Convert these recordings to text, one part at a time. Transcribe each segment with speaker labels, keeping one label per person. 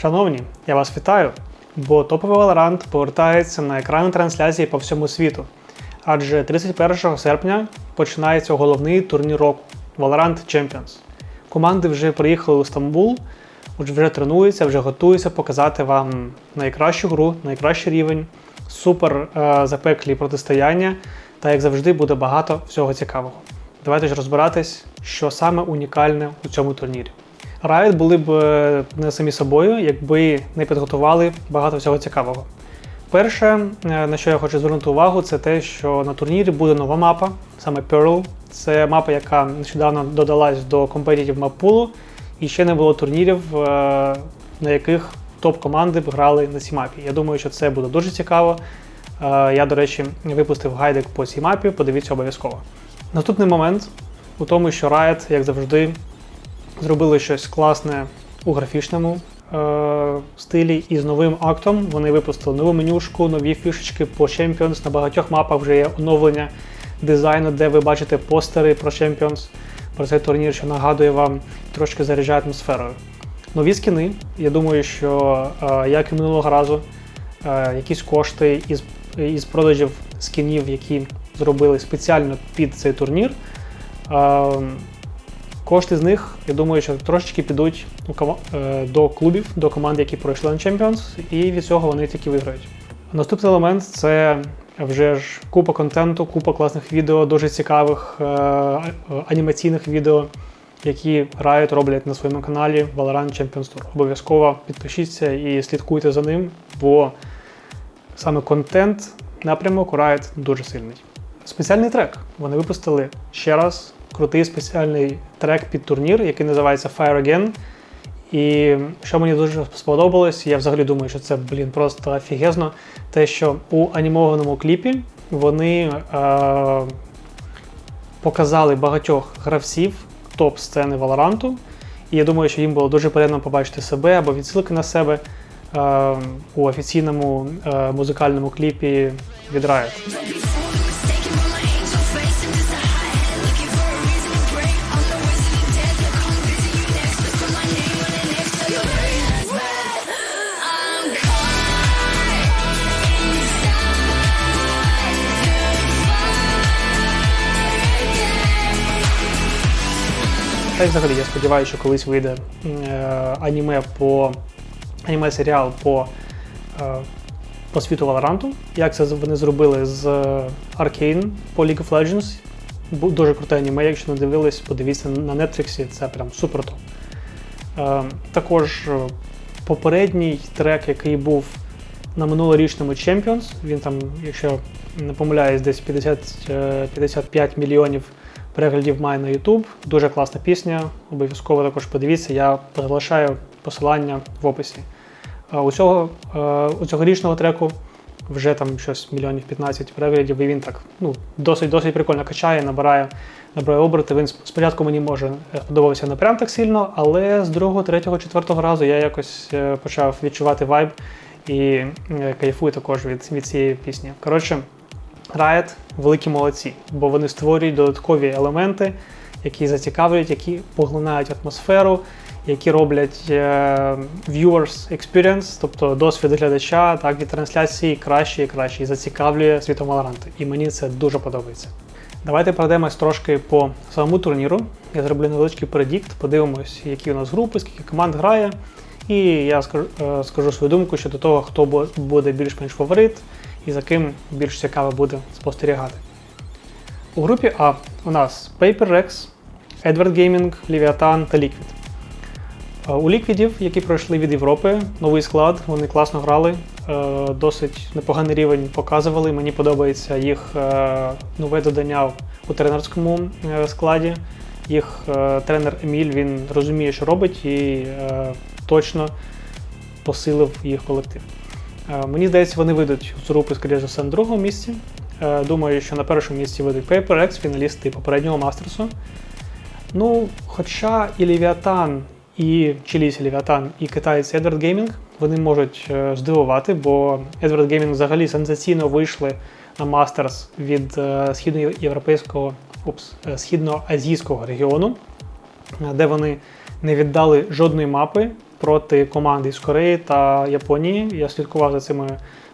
Speaker 1: Шановні, я вас вітаю, бо топовий Valorant повертається на екрани трансляції по всьому світу. Адже 31 серпня починається головний турнір року Valorant Champions. Команди вже приїхали у Стамбул, вже тренуються, вже готуються показати вам найкращу гру, найкращий рівень, супер е, запеклі протистояння, та як завжди буде багато всього цікавого. Давайте ж розбиратись, що саме унікальне у цьому турнірі. Riot були б е, не самі собою, якби не підготували багато всього цікавого. Перше, е, на що я хочу звернути увагу, це те, що на турнірі буде нова мапа, саме Pearl. Це мапа, яка нещодавно додалась до Competitive Map і ще не було турнірів, е, на яких топ-команди б грали на цій мапі. Я думаю, що це буде дуже цікаво. Я, до речі, випустив гайдик по цій мапі, подивіться обов'язково. Наступний момент у тому, що Riot, як завжди, зробили щось класне у графічному е- стилі і з новим актом. Вони випустили нову менюшку, нові фішечки по Champions. На багатьох мапах вже є оновлення дизайну, де ви бачите постери про Champions, про цей турнір, що нагадує вам трошки заряджає атмосферою. Нові скіни. Я думаю, що е, як і минулого разу, е, якісь кошти із, із продажів скінів, які зробили спеціально під цей турнір. Е, Кошти з них, я думаю, що трошечки підуть у кома- е, до клубів, до команд, які пройшли на Champions, і від цього вони тільки виграють. Наступний елемент це вже ж купа контенту, купа класних відео, дуже цікавих е, анімаційних відео, які Riot роблять на своєму каналі Valorant Champions Tour. Обов'язково підпишіться і слідкуйте за ним, бо саме контент напрямок Riot дуже сильний. Спеціальний трек. Вони випустили ще раз крутий спеціальний трек під турнір, який називається Fire Again. І що мені дуже сподобалось, я взагалі думаю, що це, блін, просто офігезно, те, що у анімованому кліпі вони е- показали багатьох гравців топ-сцени Валоранту. І я думаю, що їм було дуже приємно побачити себе або відсилки на себе е- у офіційному е- музикальному кліпі від Riot. Та й взагалі я сподіваюся, що колись вийде е, аніме по аніме-серіал по, е, по світу Валоранту. Як це вони зробили з е, Arcane по League of Legends. Дуже круте аніме, якщо не дивились, подивіться на Netflix, це прям супер топ. Також попередній трек, який був на минулорічному Champions, він там, якщо не помиляюсь, десь 50, е, 55 мільйонів переглядів має на YouTube. Дуже класна пісня. Обов'язково також подивіться. Я залишаю посилання в описі. Е, У цього е, у цьогорічного треку вже там щось мільйонів 15 переглядів, і він так ну, досить досить прикольно качає, набирає, набирає оберти. Він спочатку мені може е, сподобався не прям так сильно, але з другого, третього, четвертого разу я якось почав відчувати вайб і кайфую також від, від цієї пісні. Коротше, Riot великі молодці, бо вони створюють додаткові елементи, які зацікавлюють, які поглинають атмосферу, які роблять е, viewers experience, тобто досвід глядача, так від трансляції краще і краще, і зацікавлює світом Valorant. І мені це дуже подобається. Давайте пройдемось трошки по самому турніру. Я зроблю невеличкий предікт, подивимось, які у нас групи, скільки команд грає. І я скажу, е, скажу свою думку щодо того, хто буде більш-менш фаворит і за ким більш цікаво буде спостерігати. У групі А у нас Paper Rex, Edward Gaming, Leviathan та Liquid. Е, У ліквідів, які пройшли від Європи, новий склад, вони класно грали, е, досить непоганий рівень показували. Мені подобається їх е, нове додання у тренерському складі. Їх тренер Еміль він розуміє, що робить, і точно посилив їх колектив. Е, Мені здається, вони вийдуть групи, скоріше за все, на другому місці. Е, Думаю, що на першому місці вийдуть PaperX, фіналісти попереднього мастерсу. Ну, хоча і Левіатан, і чилійський Левіатан, і китаєць Edward Gaming, вони можуть е, здивувати, бо Edward Gaming взагалі сенсаційно вийшли на мастерс від східноєвропейського, упс, східноазійського регіону, де вони не віддали жодної мапи проти команди з Кореї та Японії. Я слідкував за цими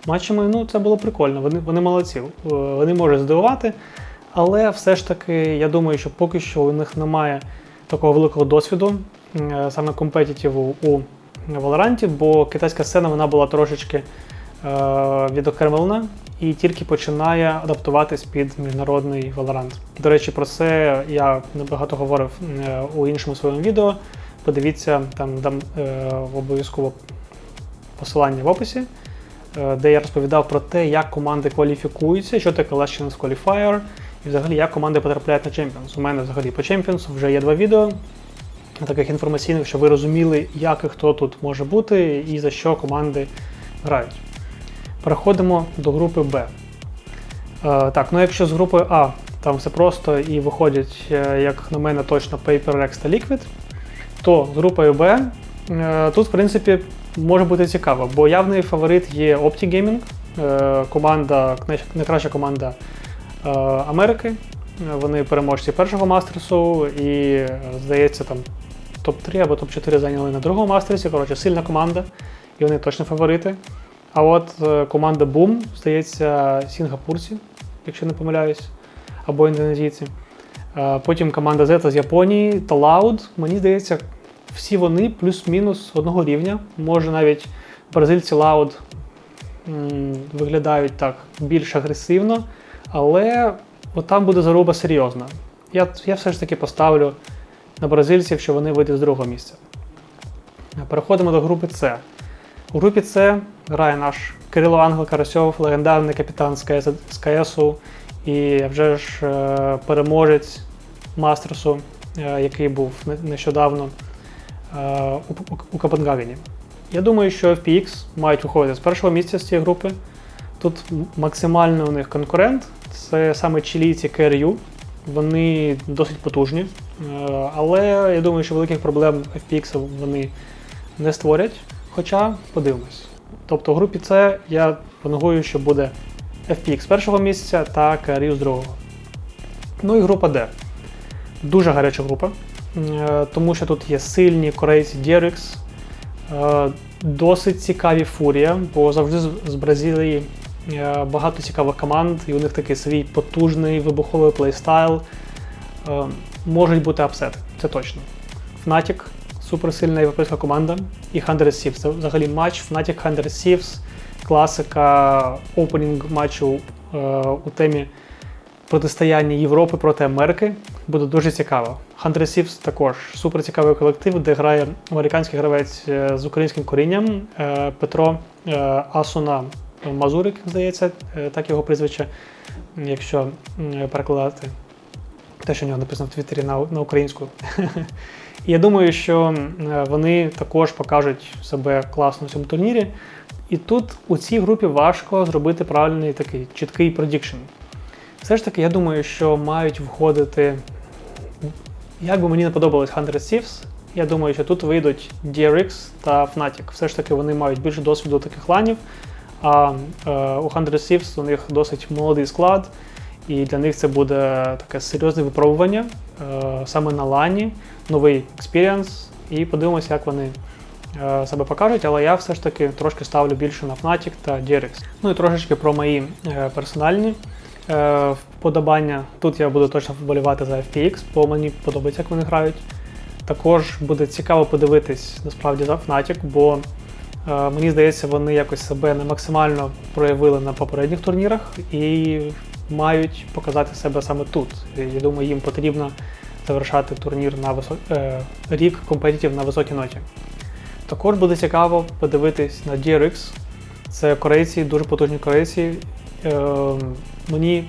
Speaker 1: матчами. Ну, це було прикольно. Вони, вони молодці. Е, Вони можуть здивувати, але все ж таки, я думаю, що поки що у них немає такого великого досвіду, е, саме компетітиву у Валоранті, бо китайська сцена вона була трошечки е, відокремлена і тільки починає адаптуватись під міжнародний Valorant. До речі, про це я небагато говорив у іншому своєму відео. Подивіться, там дам е, обов'язково посилання в описі, е, де я розповідав про те, як команди кваліфікуються, що таке Last Qualifier, і взагалі як команди потрапляють на Champions. У мене взагалі по Champions вже є два відео таких інформаційних, щоб ви розуміли, як і хто тут може бути і за що команди грають. Переходимо до групи Б. Е, так, ну якщо з групи А там все просто і виходять, е, як на мене, точно PaperX та Liquid, то з групою Б е, тут, в принципі, може бути цікаво, бо явний фаворит є Opti Gaming, е, команда, найкраща команда е, Америки. Вони переможці першого мастерсу і, здається, там топ-3 або топ-4 зайняли на другому мастерсі. Коротше, сильна команда, і вони точно фаворити. А от команда Boom, здається, сінгапурці, якщо не помиляюсь, або індонезійці. Потім команда Zeta з Японії та Loud. Мені здається, всі вони плюс-мінус одного рівня. Може навіть бразильці м, виглядають так більш агресивно, але там буде заруба серйозна. Я, я все ж таки поставлю на бразильців, що вони вийдуть з другого місця. Переходимо до групи С. У групі С грає наш Кирило Ангел Карасьов, легендарний капітан з КСУ і вже ж е, переможець Мастерсу, е, який був нещодавно у, у, Копенгагені. Я думаю, що FPX мають виходити з першого місця з цієї групи. Тут максимально у них конкурент це саме чилійці KRU. Вони досить потужні, е, але я думаю, що великих проблем FPX вони не створять. Хоча подивимось. Тобто в групі С я планую, що буде FPX з першого місця та KRU з другого. Ну і група D. Дуже гаряча група, е, тому що тут є сильні корейці DRX, е, досить цікаві Фурія, бо завжди з- Бразилії е, багато цікавих команд, і у них такий свій потужний вибуховий плейстайл. Е, Можуть бути апсети, це точно. Fnatic суперсильна європейська команда, і Thunder Thieves. Це взагалі матч Fnatic Thunder Thieves, класика опенінг матчу е, у темі протистояння Європи проти Америки. Буде дуже цікаво. Thunder Thieves також супер цікавий колектив, де грає американський гравець е, з українським корінням е, Петро е, Асуна Мазурик, здається, так його прізвище, якщо перекладати те, що в нього написано в Твіттері на, українську. Я думаю, що вони також покажуть себе класно в цьому турнірі. І тут у цій групі важко зробити правильний такий чіткий предікшн. Все ж таки, я думаю, що мають входити. Як би мені не подобалось 100 Thieves, я думаю, що тут вийдуть DRX та Fnatic. Все ж таки вони мають більше досвіду таких ланів. А е, у 100 Thieves у них досить молодий склад, і для них це буде таке серйозне випробування е, саме на лані, новий експірієнс, і подивимося, як вони е, себе покажуть. Але я все ж таки трошки ставлю більше на Fnatic та DRX. Ну і трошечки про мої е, персональні вподобання. Тут я буду точно вболівати за FPX, бо мені подобається, як вони грають. Також буде цікаво подивитись насправді за Fnatic, бо е, мені здається, вони якось себе не максимально проявили на попередніх турнірах і мають показати себе саме тут. Я думаю, їм потрібно завершати турнір на висо... е, рік компетитів на високій ноті. Також буде цікаво подивитись на DRX. Це корейці, дуже потужні корейці. Е, мені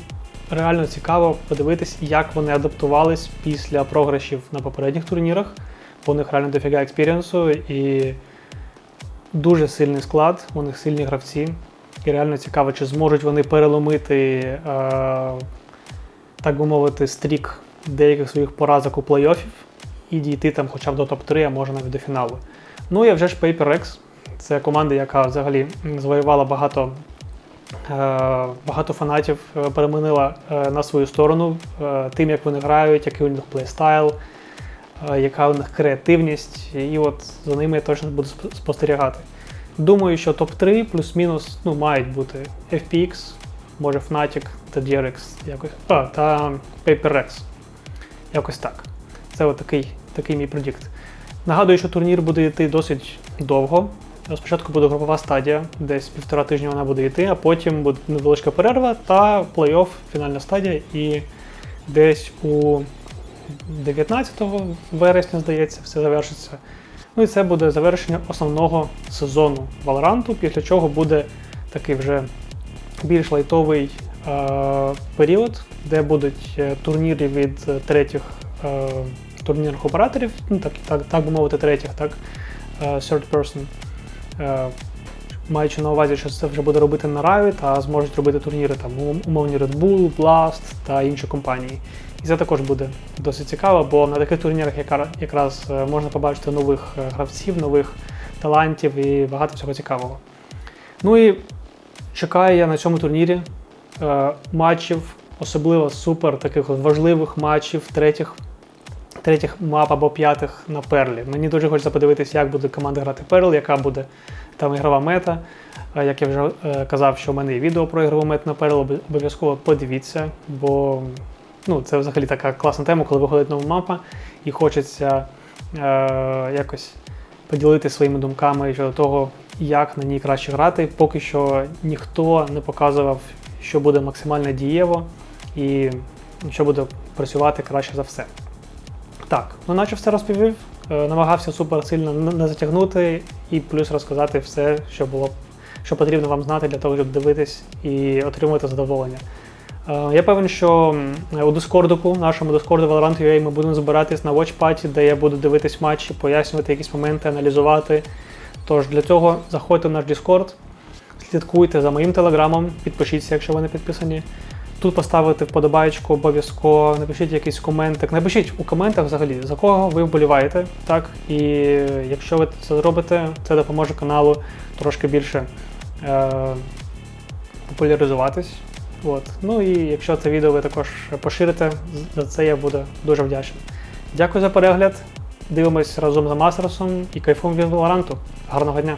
Speaker 1: реально цікаво подивитись, як вони адаптувались після програшів на попередніх турнірах. Бо у них реально дофіга експірієнсу і дуже сильний склад, у них сильні гравці. І реально цікаво, чи зможуть вони переломити, е, так би мовити, стрік деяких своїх поразок у плей-оффів і дійти там хоча б до топ-3, а може навіть до фіналу. Ну і вже ж PaperX. Це команда, яка взагалі завоювала багато, багато фанатів, е, е, на свою сторону е, тим, як вони грають, який у них плейстайл. е, яка у них креативність, і от за ними я точно буду спостерігати. Думаю, що топ-3 плюс-мінус ну, мають бути FPX, може Fnatic та DRX, якось, а, та PaperX. Якось так. Це от такий, такий мій предікт. Нагадую, що турнір буде йти досить довго. Спочатку буде групова стадія, десь півтора тижня вона буде йти, а потім буде невеличка перерва та плей-офф, фінальна стадія. І десь у 19 вересня, здається, все завершиться. Ну і це буде завершення основного сезону Valorant, після чого буде такий вже більш лайтовий е, період, де будуть е, турніри від е, третіх е, турнірних операторів, ну так, так, так би мовити, третіх, так, е, third person. Е, маючи на увазі, що це вже буде робити на Riot, а зможуть робити турніри там умовні Red Bull, Blast та інші компанії. І це також буде досить цікаво, бо на таких турнірах якраз е, можна побачити нових е, гравців, нових талантів і багато всього цікавого. Ну і чекаю я на цьому турнірі матчів, особливо супер таких важливих матчів, третіх, третіх мап або п'ятих на перлі. Мені дуже хочеться подивитися, як буде команда грати перл, яка буде там ігрова мета. Як я вже е, казав, що в мене є відео про ігрову мету на перл, обов'язково подивіться, бо ну, це взагалі така класна тема, коли виходить нова мапа, і хочеться е, якось поділитися своїми думками щодо того, як на ній краще грати. Поки що ніхто не показував, що буде максимально дієво і що буде працювати краще за все. Так, ну наче все розповів. Е, Намагався супер сильно не затягнути і плюс розказати все, що було, що потрібно вам знати для того, щоб дивитись і отримувати задоволення. Е, Я певен, що у Дискордику, нашому Дискорду Valorant.ua ми будемо збиратись на Watch де я буду дивитись матчі, пояснювати якісь моменти, аналізувати. Тож для цього заходьте в наш Discord, слідкуйте за моїм телеграмом, підпишіться, якщо ви не підписані. Тут поставити вподобайку обов'язково, напишіть якийсь коментик. Напишіть у коментах взагалі, за кого ви вболіваєте. Так? І якщо ви це зробите, це допоможе каналу трошки більше е- популяризуватись. От. Ну і якщо це відео ви також поширите, за це я буду дуже вдячний. Дякую за перегляд. Дивимось разом за Мастерсом і кайфуємо від Валоранту. Гарного дня!